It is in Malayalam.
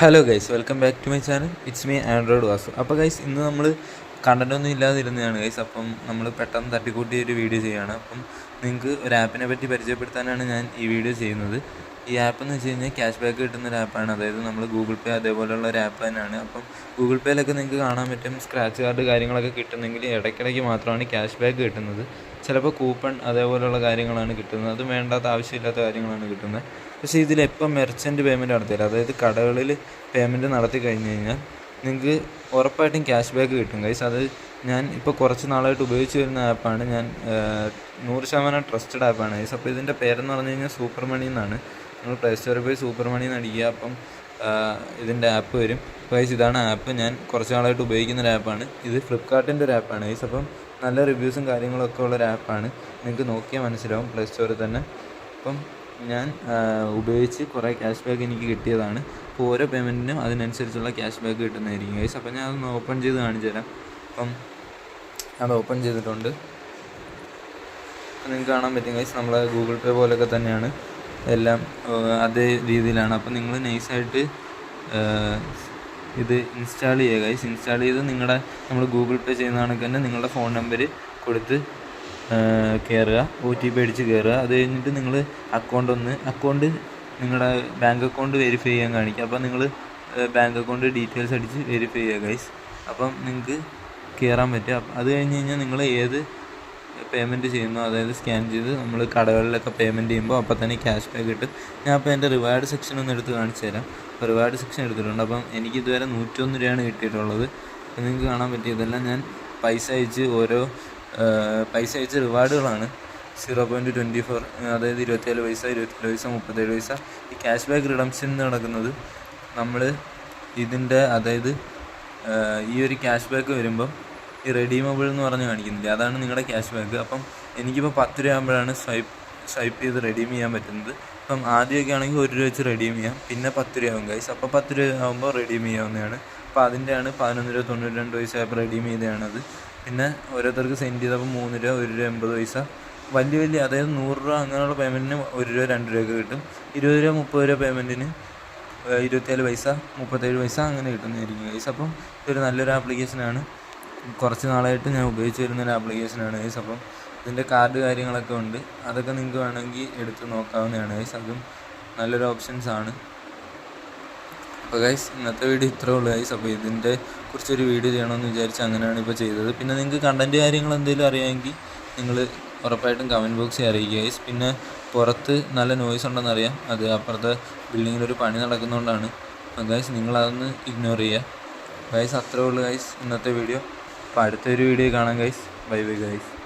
Hello guys welcome back to my channel it's me android Vasu അപ്പോൾ ഗൈസ് ഇന്ന് നമ്മൾ കണ്ടന്റൊന്നും ഇല്ലാതിരുന്നതാണ് ഗൈസ് അപ്പം നമ്മൾ പെട്ടെന്ന് തട്ടിക്കൂട്ടി ഒരു വീഡിയോ ചെയ്യുകയാണ് അപ്പം നിങ്ങൾക്ക് ഒരു ആപ്പിനെ പറ്റി പരിചയപ്പെടുത്താനാണ് ഞാൻ ഈ വീഡിയോ ചെയ്യുന്നത്. ഈ ആപ്പ് എന്ന് വെച്ച് കഴിഞ്ഞാൽ ക്യാഷ് ബാക്ക് കിട്ടുന്ന ഒരു ആപ്പാണ് അതായത് നമ്മൾ ഗൂഗിൾ പേ അതേപോലെയുള്ള ഒരു ആപ്പ് തന്നെയാണ്. അപ്പം ഗൂഗിൾ പേയിലൊക്കെ നിങ്ങൾക്ക് കാണാൻ പറ്റും. സ്ക്രാച്ച് കാർഡ് കാര്യങ്ങളൊക്കെ കിട്ടുന്നെങ്കിൽ ഇടയ്ക്കിടയ്ക്ക് മാത്രമാണ് ക്യാഷ് ബാക്ക് കിട്ടുന്നത്. ചിലപ്പോൾ കൂപ്പൺ അതേപോലെയുള്ള കാര്യങ്ങളാണ് കിട്ടുന്നത്. അത് വേണ്ടാത്ത ആവശ്യമില്ലാത്ത കാര്യങ്ങളാണ് കിട്ടുന്നത്. പക്ഷേ ഇതിലെപ്പം മെർച്ചന്റ് പേയ്മെന്റ് നടത്തില്ല അതായത് കടകളിൽ പേയ്മെന്റ് നടത്തി കഴിഞ്ഞ് കഴിഞ്ഞാൽ നിങ്ങൾക്ക് ഉറപ്പായിട്ടും ക്യാഷ് ബാക്ക് കിട്ടും. കൈസ് അത് ഞാൻ ഇപ്പോൾ കുറച്ച് നാളായിട്ട് ഉപയോഗിച്ച് വരുന്ന ആപ്പാണ് ഞാൻ നൂറ് ശതമാനം ട്രസ്റ്റഡ് ആപ്പാണ് കൈസ് അപ്പോൾ ഇതിന്റെ പേരെന്ന് പറഞ്ഞു കഴിഞ്ഞാൽ സൂപ്പർ മണി എന്നാണ് നിങ്ങൾ പ്ലേ സ്റ്റോറിൽ പോയി സൂപ്പർ മണി എന്ന് അടിക്കുക. അപ്പം ഇതിന്റെ ആപ്പ് വരും. വൈസ് ഇതാണ് ആപ്പ് ഞാൻ കുറച്ച് നാളായിട്ട് ഉപയോഗിക്കുന്ന ഒരു ആപ്പാണ് ഇത് ഫ്ലിപ്കാർട്ടിന്റെ ഒരു ആപ്പാണ് വൈസ് അപ്പം നല്ല റിവ്യൂസും കാര്യങ്ങളൊക്കെ ഉള്ള ഒരു ആപ്പാണ് നിങ്ങൾക്ക് നോക്കിയാൽ മനസ്സിലാവും പ്ലേ സ്റ്റോറിൽ തന്നെ. അപ്പം ഞാൻ ഉപയോഗിച്ച് കുറേ ക്യാഷ് ബാക്ക് എനിക്ക് കിട്ടിയതാണ്. അപ്പോൾ ഓരോ പേയ്മെന്റിനും അതിനനുസരിച്ചുള്ള ക്യാഷ് ബാക്ക് കിട്ടുന്നതായിരിക്കും വൈസ് അപ്പം ഞാൻ അതൊന്ന് ഓപ്പൺ ചെയ്ത് കാണിച്ചു തരാം. അപ്പം അത് ഓപ്പൺ ചെയ്തിട്ടുണ്ട്. നിങ്ങൾക്ക് കാണാൻ പറ്റും ഗൈസ്. നമ്മളെ ഗൂഗിൾ പേ പോലെയൊക്കെ തന്നെയാണ്. എല്ലാം അതേ രീതിയിലാണ്. അപ്പം നിങ്ങൾ നൈസായിട്ട് ഇത് ഇൻസ്റ്റാൾ ചെയ്യുക. ഗൈസ് ഇൻസ്റ്റാൾ ചെയ്ത് നിങ്ങളുടെ നമ്മൾ ഗൂഗിൾ പേ ചെയ്യുന്ന കണക്ക് തന്നെ നിങ്ങളുടെ ഫോൺ നമ്പർ കൊടുത്ത് കയറുക ഒ ടി പി അടിച്ച് കയറുക അത് കഴിഞ്ഞിട്ട് നിങ്ങൾ അക്കൗണ്ട് ഒന്ന് അക്കൗണ്ട് നിങ്ങളുടെ ബാങ്ക് അക്കൗണ്ട് വെരിഫൈ ചെയ്യാൻ കാണിക്കുക. അപ്പോൾ നിങ്ങൾ ബാങ്ക് അക്കൗണ്ട് ഡീറ്റെയിൽസ് അടിച്ച് വെരിഫൈ ചെയ്യുക ഗൈസ്. അപ്പം നിങ്ങൾക്ക് കയറാൻ പറ്റുക. അത് കഴിഞ്ഞ് കഴിഞ്ഞാൽ നിങ്ങൾ ഏത് പേയ്മെന്റ് ചെയ്യുന്നു. അതായത് സ്കാൻ ചെയ്ത് നമ്മൾ കടകളിലൊക്കെ പേയ്മെന്റ് ചെയ്യുമ്പോൾ അപ്പോൾ തന്നെ ക്യാഷ് ബാക്ക് കിട്ടും. ഞാൻ അപ്പോൾ എന്റെ റിവാർഡ് സെക്ഷൻ ഒന്ന് എടുത്ത് കാണിച്ചു തരാം. റിവാർഡ് സെക്ഷൻ എടുത്തിട്ടുണ്ട്. അപ്പം എനിക്ക് ഇതുവരെ നൂറ്റൊന്ന് രൂപയാണ് കിട്ടിയിട്ടുള്ളത്. നിങ്ങൾക്ക് കാണാൻ പറ്റിയതെല്ലാം ഞാൻ പൈസ അയച്ച് ഓരോ പൈസ അയച്ച റിവാർഡുകളാണ് സീറോ പോയിന്റ് ട്വന്റി ഫോർ അതായത് ഇരുപത്തേഴ് പൈസ ഇരുപത്തേഴ് പൈസ മുപ്പത്തേഴ് പൈസ. ഈ ക്യാഷ് ബാക്ക് റിഡംഷൻ നടക്കുന്നത് നമ്മൾ ഇതിന്റെ അതായത് ഈ ഒരു ക്യാഷ് ബാക്ക് വരുമ്പം റെഡീമബിൾ എന്ന് പറഞ്ഞ് കാണിക്കുന്നില്ല? അതാണ് നിങ്ങളുടെ ക്യാഷ് ബാക്ക് അപ്പം എനിക്കിപ്പോൾ പത്ത് രൂപ ആകുമ്പോഴാണ് സ്വൈപ്പ് സ്വൈപ്പ് ചെയ്ത് റെഡീം ചെയ്യാൻ പറ്റുന്നത്. അപ്പം ആദ്യമൊക്കെ ആണെങ്കിൽ ഒരു രൂപ വെച്ച് റെഡീം ചെയ്യാം. പിന്നെ പത്ത് രൂപ ആവും കൈസ് അപ്പോൾ പത്ത് രൂപ ആകുമ്പോൾ റെഡീം ചെയ്യാവുന്നതാണ്. അപ്പോൾ അതിന്റെയാണ് പതിനൊന്ന് രൂപ തൊണ്ണൂറ്റി രണ്ട് പൈസ ആയപ്പോൾ റെഡീം ചെയ്തതാണത്. പിന്നെ ഓരോരുത്തർക്ക് സെൻഡ് ചെയ്തപ്പോൾ മൂന്ന് രൂപ ഒരു രൂപ എൺപത് പൈസ. വലിയ വലിയ അതായത് നൂറ് രൂപ അങ്ങനെയുള്ള പേയ്മെന്റിന് ഒരു രൂപ രണ്ട് രൂപയൊക്കെ കിട്ടും. ഇരുപത് രൂപ മുപ്പത് രൂപ പേയ്മെന്റിന് ഇരുപത്തേഴ് പൈസ മുപ്പത്തേഴ് പൈസ അങ്ങനെ കിട്ടുന്നതായിരിക്കും പൈസ അപ്പം ഇതൊരു നല്ലൊരു ആപ്ലിക്കേഷനാണ് കുറച്ച് നാളായിട്ട് ഞാൻ ഉപയോഗിച്ച് ഒരു ആപ്ലിക്കേഷനാണ് ഗൈസ് അപ്പം ഇതിന്റെ കാർഡ് കാര്യങ്ങളൊക്കെ ഉണ്ട്. അതൊക്കെ നിങ്ങൾക്ക് വേണമെങ്കിൽ എടുത്ത് നോക്കാവുന്നതാണ് ഗൈസ് അതും നല്ലൊരു ഓപ്ഷൻസ് ആണ്. അപ്പോൾ ഗൈസ് ഇന്നത്തെ വീഡിയോ ഇത്രേ ഉള്ളൂ ഗൈസ് അപ്പോൾ ഇതിന്റെ കുറിച്ചൊരു വീഡിയോ ചെയ്യണമെന്ന് വിചാരിച്ച് അങ്ങനെയാണ് ഇപ്പോൾ ചെയ്തത്. പിന്നെ നിങ്ങൾക്ക് കണ്ടന്റ് കാര്യങ്ങൾ എന്തെങ്കിലും അറിയാമെങ്കിൽ നിങ്ങൾ ഉറപ്പായിട്ടും കമന്റ് ബോക്സിൽ അറിയിക്കുക ഗൈസ് പിന്നെ പുറത്ത് നല്ല നോയ്സ് ഉണ്ടെന്ന് അറിയാം. അത് അപ്പുറത്തെ ബിൽഡിങ്ങിലൊരു പണി നടക്കുന്നതുകൊണ്ടാണ് അപ്പോൾ ഗൈസ് നിങ്ങളതൊന്ന് ഇഗ്നോർ ചെയ്യുക. ഗൈസ് അത്രേ ഉള്ളൂ ഗൈസ് ഇന്നത്തെ വീഡിയോ അപ്പോൾ അടുത്തൊരു വീഡിയോ കാണാം ഗൈസ് ബൈ ബൈ ഗൈസ്